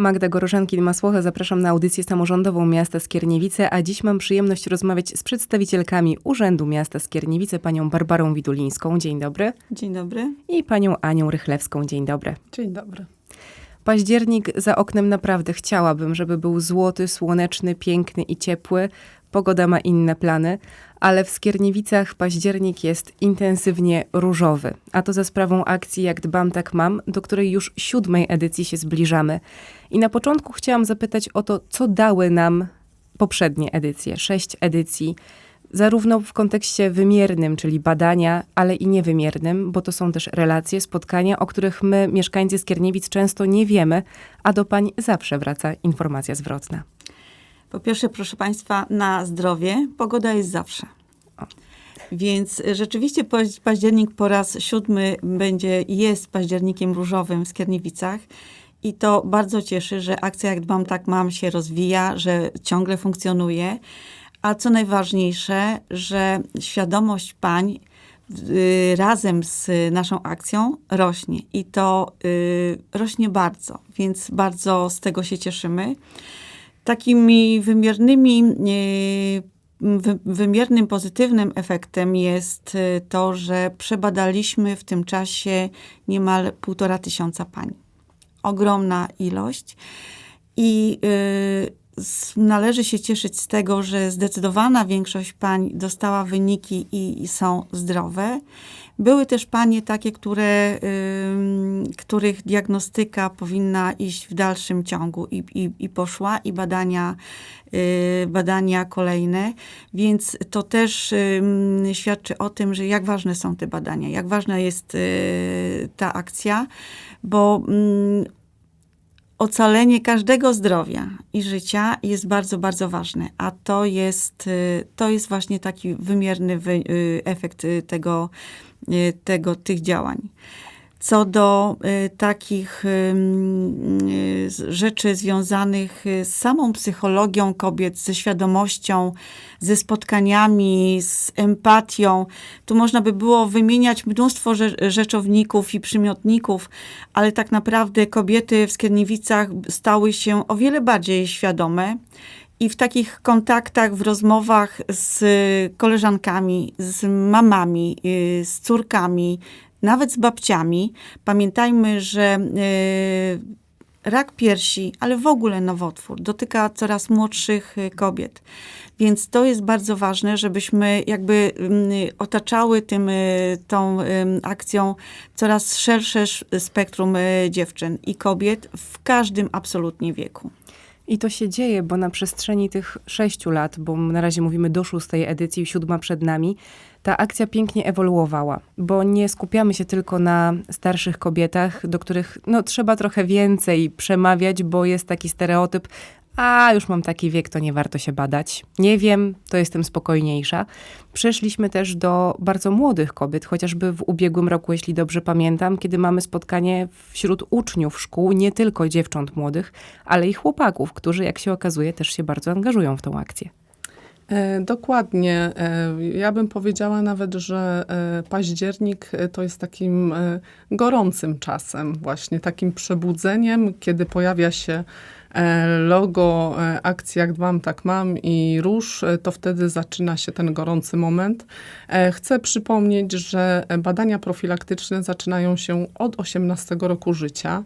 Magda Gorożankin-Masłocha, zapraszam na audycję samorządową miasta Skierniewice, a dziś mam przyjemność rozmawiać z przedstawicielkami Urzędu Miasta Skierniewice, panią Barbarą Widulińską. Dzień dobry. Dzień dobry. I panią Anią Rychlewską. Dzień dobry. Dzień dobry. Październik za oknem naprawdę chciałabym, żeby był złoty, słoneczny, piękny i ciepły. Pogoda ma inne plany, ale w Skierniewicach październik jest intensywnie różowy. A to za sprawą akcji Jak dbam, tak mam, do której już siódmej edycji się zbliżamy. I na początku chciałam zapytać o to, co dały nam poprzednie edycje, sześć edycji, zarówno w kontekście wymiernym, czyli badania, ale i niewymiernym, bo to są też relacje, spotkania, o których my, mieszkańcy Skierniewic, często nie wiemy, a do pań zawsze wraca informacja zwrotna. Po pierwsze, proszę Państwa, na zdrowie pogoda jest zawsze. Więc rzeczywiście październik po raz siódmy będzie jest październikiem różowym w Skierniewicach. I to bardzo cieszy, że akcja Jak Dbam, Tak Mam się rozwija, że ciągle funkcjonuje. A co najważniejsze, że świadomość pań y, razem z naszą akcją rośnie. I to y, rośnie bardzo, więc bardzo z tego się cieszymy. Takimi wymiernymi, y, wymiernym pozytywnym efektem jest to, że przebadaliśmy w tym czasie niemal półtora tysiąca pań. Ogromna ilość. I należy się cieszyć z tego, że zdecydowana większość pań dostała wyniki i, i są zdrowe. Były też panie takie, które, y, których diagnostyka powinna iść w dalszym ciągu i, i, i poszła, i badania, y, badania kolejne, więc to też y, świadczy o tym, że jak ważne są te badania, jak ważna jest y, ta akcja, bo ocalenie każdego zdrowia i życia jest bardzo, bardzo ważne, a to jest, y, to jest właśnie taki wymierny y, efekt y, tego, tego, tych działań. Co do y, takich y, rzeczy związanych y, z samą psychologią kobiet, ze świadomością, ze spotkaniami, z empatią, tu można by było wymieniać mnóstwo rzeczowników i przymiotników, ale tak naprawdę kobiety w Skierniewicach stały się o wiele bardziej świadome. I w takich kontaktach, w rozmowach z koleżankami, z mamami, z córkami, nawet z babciami. Pamiętajmy, że e, rak piersi, ale w ogóle nowotwór dotyka coraz młodszych e, kobiet. Więc to jest bardzo ważne, żebyśmy jakby otaczały tym, e, tą akcją coraz szersze spektrum dziewczyn i kobiet w każdym absolutnie wieku. I to się dzieje, bo na przestrzeni tych sześciu lat, bo na razie mówimy do szóstej edycji, siódma przed nami, ta akcja pięknie ewoluowała, bo nie skupiamy się tylko na starszych kobietach, do których no, trzeba trochę więcej przemawiać, bo jest taki stereotyp, a już mam taki wiek, to nie warto się badać. Nie wiem, to jestem spokojniejsza. Przeszliśmy też do bardzo młodych kobiet, chociażby w ubiegłym roku, jeśli dobrze pamiętam, kiedy mamy spotkanie wśród uczniów szkół, nie tylko dziewcząt młodych, ale i chłopaków, którzy, jak się okazuje, też się bardzo angażują w tą akcję. E, dokładnie. E, ja bym powiedziała nawet, że e, październik to jest takim gorącym czasem, właśnie takim przebudzeniem, kiedy pojawia się logo akcji Jak Dbam, Tak Mam i Róż, to wtedy zaczyna się ten gorący moment. Chcę przypomnieć, że badania profilaktyczne zaczynają się od 18 roku życia.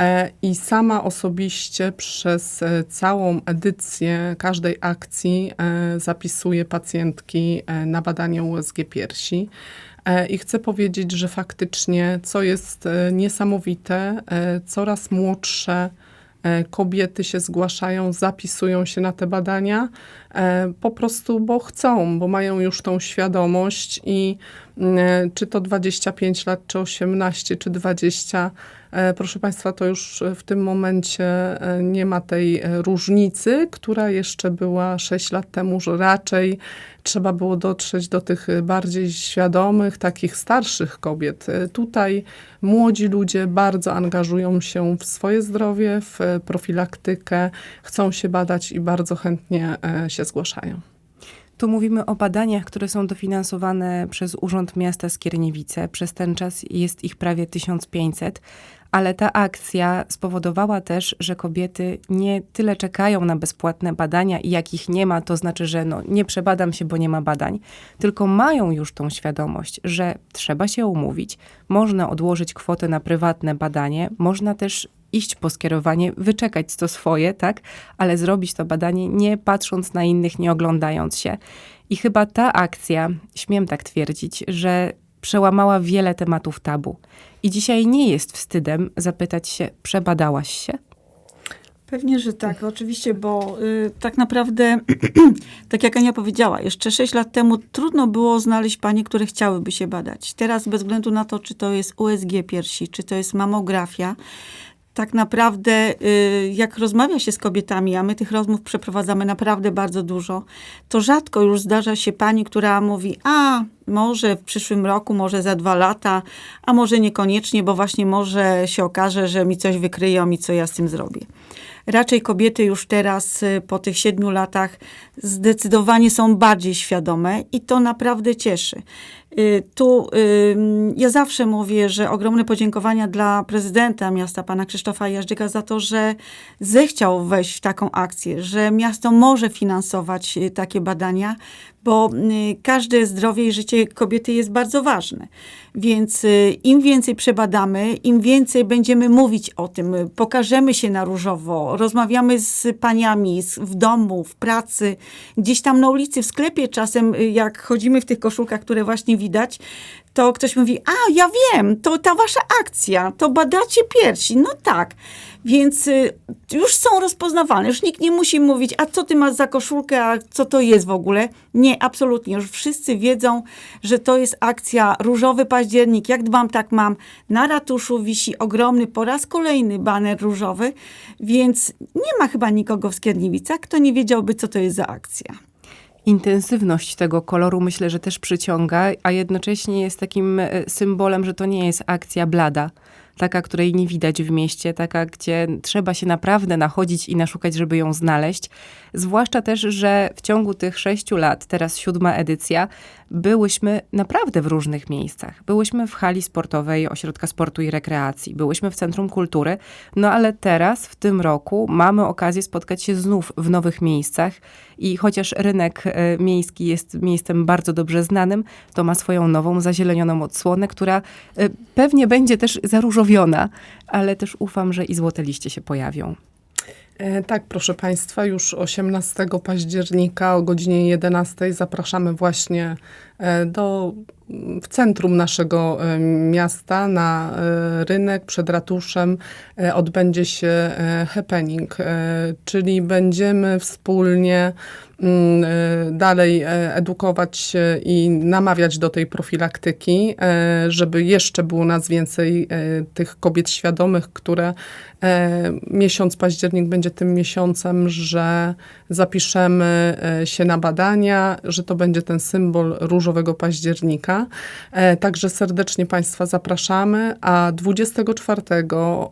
E, I sama osobiście przez e, całą edycję każdej akcji e, zapisuję pacjentki na badanie USG piersi. I chcę powiedzieć, że faktycznie, co jest niesamowite, coraz młodsze kobiety się zgłaszają, zapisują się na te badania, po prostu, bo chcą, bo mają już tą świadomość i czy to 25 lat, czy 18, czy 20, E, proszę Państwa, to już w tym momencie e, nie ma tej e, różnicy, która jeszcze była 6 lat temu, że raczej trzeba było dotrzeć do tych bardziej świadomych, takich starszych kobiet. Tutaj młodzi ludzie bardzo angażują się w swoje zdrowie, w profilaktykę, chcą się badać i bardzo chętnie się zgłaszają. Tu mówimy o badaniach, które są dofinansowane przez Urząd Miasta Skierniewice. Przez ten czas jest ich prawie 1500, ale ta akcja spowodowała też, że kobiety nie tyle czekają na bezpłatne badania i jak ich nie ma, to znaczy, że no, nie przebadam się, bo nie ma badań, tylko mają już tą świadomość, że trzeba się umówić, można odłożyć kwotę na prywatne badanie, można też iść po skierowanie, wyczekać to swoje, tak, ale zrobić to badanie nie patrząc na innych, nie oglądając się. I chyba ta akcja, śmiem tak twierdzić, że przełamała wiele tematów tabu. I dzisiaj nie jest wstydem zapytać się, przebadałaś się? Pewnie, że tak, oczywiście, bo y, tak naprawdę, tak jak Ania powiedziała, jeszcze 6 lat temu trudno było znaleźć panie, które chciałyby się badać. Teraz bez względu na to, czy to jest USG piersi, czy to jest mamografia, tak naprawdę, y, jak rozmawia się z kobietami, a my tych rozmów przeprowadzamy naprawdę bardzo dużo, to rzadko już zdarza się pani, która mówi, a może w przyszłym roku, może za dwa lata, a może niekoniecznie, bo właśnie może się okaże, że mi coś wykryją i co ja z tym zrobię. Raczej kobiety już teraz, y, po tych siedmiu latach, zdecydowanie są bardziej świadome i to naprawdę cieszy. Y, Tu ja zawsze mówię, że ogromne podziękowania dla prezydenta miasta, pana Krzysztofa Jażdżyka, za to, że zechciał wejść w taką akcję, że miasto może finansować y, takie badania, bo y, każde zdrowie i życie kobiety jest bardzo ważne. Więc y, im więcej przebadamy, im więcej będziemy mówić o tym, pokażemy się na różowo, rozmawiamy z paniami w domu, w pracy, gdzieś tam na ulicy, w sklepie czasem, y, jak chodzimy w tych koszulkach, które właśnie widać, to ktoś mówi, a ja wiem, to ta wasza akcja, to badacie piersi. No tak, więc y, już są rozpoznawalne, już nikt nie musi mówić, a co ty masz za koszulkę, a co to jest w ogóle. Nie, absolutnie, już wszyscy wiedzą, że to jest akcja Różowy Październik, jak dbam, tak mam. Na ratuszu wisi ogromny, po raz kolejny baner różowy, więc nie ma chyba nikogo w Skierniewicach, kto nie wiedziałby, co to jest za akcja. Intensywność tego koloru myślę, że też przyciąga, a jednocześnie jest takim e, symbolem, że to nie jest akcja blada. Taka, której nie widać w mieście, taka, gdzie trzeba się naprawdę nachodzić i naszukać, żeby ją znaleźć. Zwłaszcza też, że w ciągu tych sześciu lat, teraz siódma edycja, byłyśmy naprawdę w różnych miejscach. Byłyśmy w hali sportowej Ośrodka Sportu i Rekreacji, byłyśmy w Centrum Kultury, no ale teraz, w tym roku, mamy okazję spotkać się znów w nowych miejscach i chociaż rynek e, miejski jest miejscem bardzo dobrze znanym, to ma swoją nową, zazielenioną odsłonę, która e, pewnie będzie też zaróżowiona, ale też ufam, że i złote liście się pojawią. E, Tak, proszę Państwa, już 18 października o godzinie 11 zapraszamy właśnie e, do, w centrum naszego e, miasta na rynek przed ratuszem odbędzie się happening, czyli będziemy wspólnie mm, dalej edukować się i namawiać do tej profilaktyki, żeby jeszcze było nas więcej tych kobiet świadomych, które miesiąc październik będzie tym miesiącem, że zapiszemy e, się na badania, że to będzie ten symbol różowego października. E, Także serdecznie Państwa zapraszamy, a 24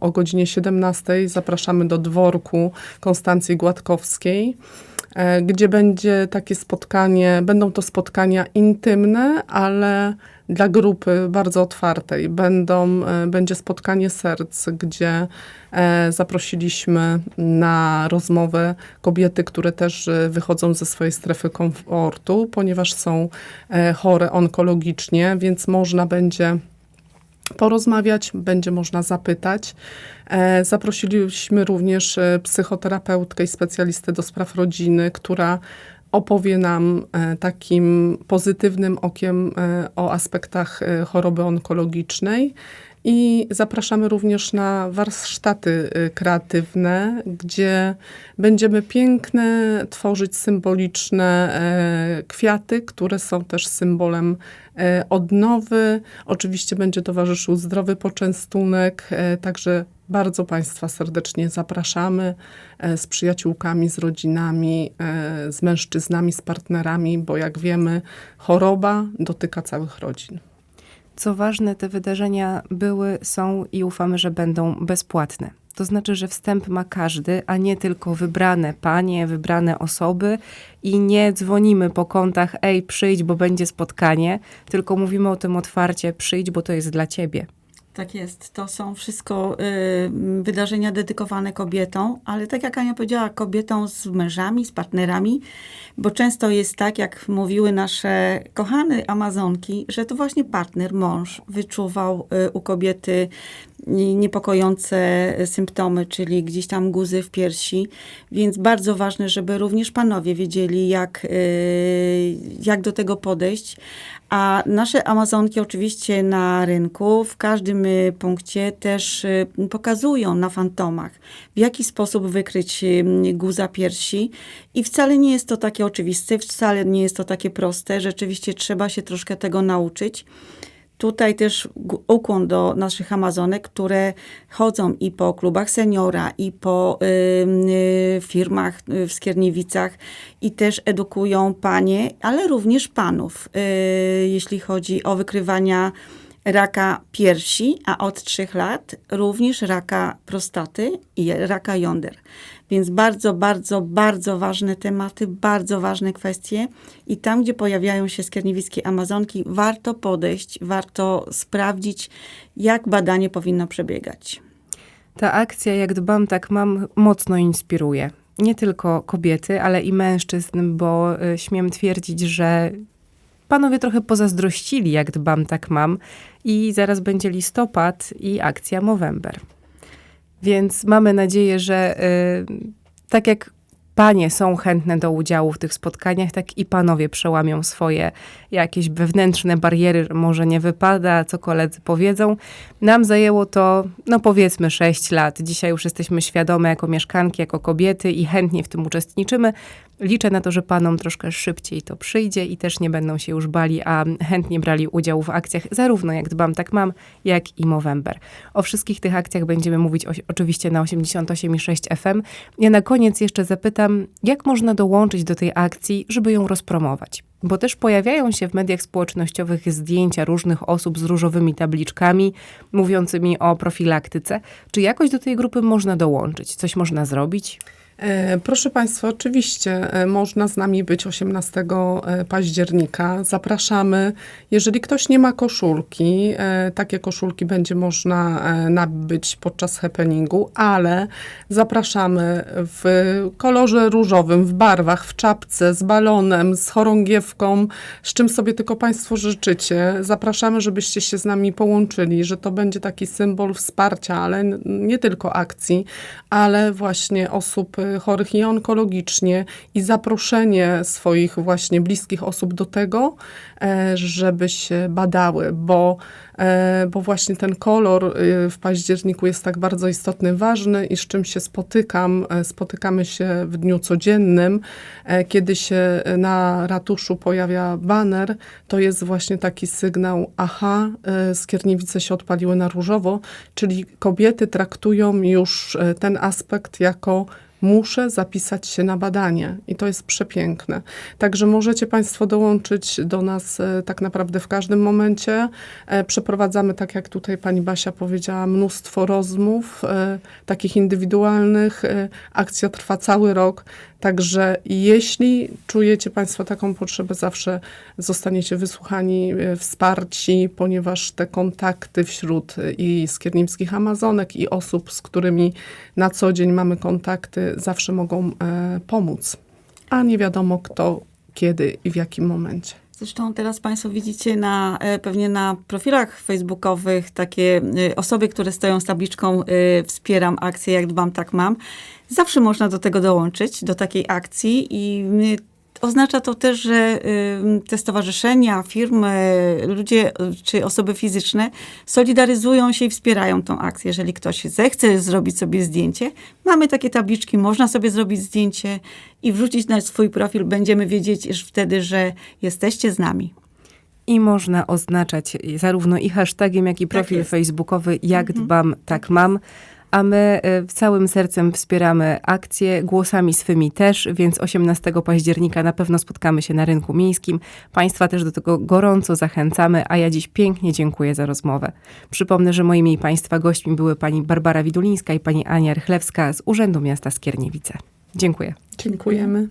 o godzinie 17 zapraszamy do dworku Konstancji Gładkowskiej gdzie będzie takie spotkanie, będą to spotkania intymne, ale dla grupy bardzo otwartej. Będą, e, będzie spotkanie serc, gdzie e, zaprosiliśmy na rozmowę kobiety, które też e, wychodzą ze swojej strefy komfortu, ponieważ są e, chore onkologicznie, więc można będzie porozmawiać, będzie można zapytać. E, Zaprosiliśmy również e, psychoterapeutkę i specjalistę do spraw rodziny, która opowie nam e, takim pozytywnym okiem o aspektach choroby onkologicznej. I zapraszamy również na warsztaty e, kreatywne, gdzie będziemy piękne tworzyć symboliczne e, kwiaty, które są też symbolem e, odnowy. Oczywiście będzie towarzyszył zdrowy poczęstunek, e, także bardzo Państwa serdecznie zapraszamy z przyjaciółkami, z rodzinami, z mężczyznami, z partnerami, bo jak wiemy, choroba dotyka całych rodzin. Co ważne, te wydarzenia były, są i ufamy, że będą bezpłatne. to znaczy, że wstęp ma każdy, a nie tylko wybrane panie, wybrane osoby i nie dzwonimy po kątach, ej, przyjdź, bo będzie spotkanie, tylko mówimy o tym otwarcie, przyjdź, bo to jest dla ciebie. Tak jest. To są wszystko y, wydarzenia dedykowane kobietom, ale tak jak Ania powiedziała, kobietom z mężami, z partnerami, bo często jest tak, jak mówiły nasze kochane Amazonki, że to właśnie partner, mąż wyczuwał y, u kobiety niepokojące symptomy, czyli gdzieś tam guzy w piersi, więc bardzo ważne, żeby również panowie wiedzieli, jak, y, jak do tego podejść. A nasze Amazonki oczywiście na rynku w każdym y, punkcie też pokazują na fantomach, w jaki sposób wykryć guza piersi. I wcale nie jest to takie oczywiste, wcale nie jest to takie proste. Rzeczywiście trzeba się troszkę tego nauczyć. Tutaj też ukłon do naszych Amazonek, które chodzą i po klubach seniora, i po y, y, firmach y, w Skierniewicach i też edukują panie, ale również panów, y, jeśli chodzi o wykrywania raka piersi, a od trzech lat również raka prostaty i raka jąder. Więc bardzo, bardzo, bardzo ważne tematy, bardzo ważne kwestie. I tam, gdzie pojawiają się skierniewickie Amazonki, warto podejść, warto sprawdzić, jak badanie powinno przebiegać. Ta akcja, jak dbam, tak mam, mocno inspiruje. Nie tylko kobiety, ale i mężczyzn, bo y, śmiem twierdzić, że panowie trochę pozazdrościli, jak dbam, tak mam. I zaraz będzie listopad i akcja Movember. Więc mamy nadzieję, że y, tak jak panie są chętne do udziału w tych spotkaniach, tak i panowie przełamią swoje jakieś wewnętrzne bariery, że może nie wypada, co koledzy powiedzą. Nam zajęło to, no powiedzmy, 6 lat. Dzisiaj już jesteśmy świadome jako mieszkanki, jako kobiety i chętnie w tym uczestniczymy. Liczę na to, że panom troszkę szybciej to przyjdzie i też nie będą się już bali, a chętnie brali udział w akcjach, zarówno jak Dbam Tak Mam, jak i Movember. O wszystkich tych akcjach będziemy mówić o, oczywiście na 88,6 FM. Ja na koniec jeszcze zapytam, jak można dołączyć do tej akcji, żeby ją rozpromować? Bo też pojawiają się w mediach społecznościowych zdjęcia różnych osób z różowymi tabliczkami mówiącymi o profilaktyce. Czy jakoś do tej grupy można dołączyć? Coś można zrobić? E, Proszę Państwa, oczywiście e, można z nami być 18 e, października. Zapraszamy. Jeżeli ktoś nie ma koszulki, takie koszulki będzie można nabyć podczas happeningu, ale zapraszamy w kolorze różowym, w barwach, w czapce, z balonem, z chorągiewką, z czym sobie tylko Państwo życzycie. Zapraszamy, żebyście się z nami połączyli, że to będzie taki symbol wsparcia, ale nie tylko akcji, ale właśnie osób chorych i onkologicznie i zaproszenie swoich właśnie bliskich osób do tego, e, żeby się badały, bo, e, bo właśnie ten kolor y, w październiku jest tak bardzo istotny, ważny i z czym się spotykam, e, spotykamy się w dniu codziennym, kiedy się na ratuszu pojawia baner, to jest właśnie taki sygnał, aha, skierniewice się odpaliły na różowo, czyli kobiety traktują już ten aspekt jako muszę zapisać się na badanie i to jest przepiękne. Także możecie Państwo dołączyć do nas e, tak naprawdę w każdym momencie. E, Przeprowadzamy, tak jak tutaj Pani Basia powiedziała, mnóstwo rozmów, e, takich indywidualnych. Akcja trwa cały rok, także jeśli czujecie Państwo taką potrzebę, zawsze zostaniecie wysłuchani, e, wsparci, ponieważ te kontakty wśród e, i skierniewskich Amazonek i osób, z którymi na co dzień mamy kontakty, zawsze mogą e, pomóc. A nie wiadomo kto, kiedy i w jakim momencie. Zresztą teraz Państwo widzicie na, e, pewnie na profilach facebookowych takie e, osoby, które stoją z tabliczką e, wspieram akcję, jak dbam, tak mam. Zawsze można do tego dołączyć, do takiej akcji i oznacza to też, że te stowarzyszenia, firmy, ludzie czy osoby fizyczne solidaryzują się i wspierają tą akcję. Jeżeli ktoś zechce zrobić sobie zdjęcie, mamy takie tabliczki, można sobie zrobić zdjęcie i wrzucić na swój profil. Będziemy wiedzieć już wtedy, że jesteście z nami. I można oznaczać zarówno i hashtagiem, jak i profil jest. facebookowy, jak dbam, tak mam. A my y, całym sercem wspieramy akcję, głosami swymi też, więc 18 października na pewno spotkamy się na rynku miejskim. Państwa też do tego gorąco zachęcamy, a ja dziś pięknie dziękuję za rozmowę. Przypomnę, że moimi i Państwa gośćmi były pani Barbara Widulińska i pani Ania Rychlewska z Urzędu Miasta Skierniewice. Dziękuję. Dziękujemy.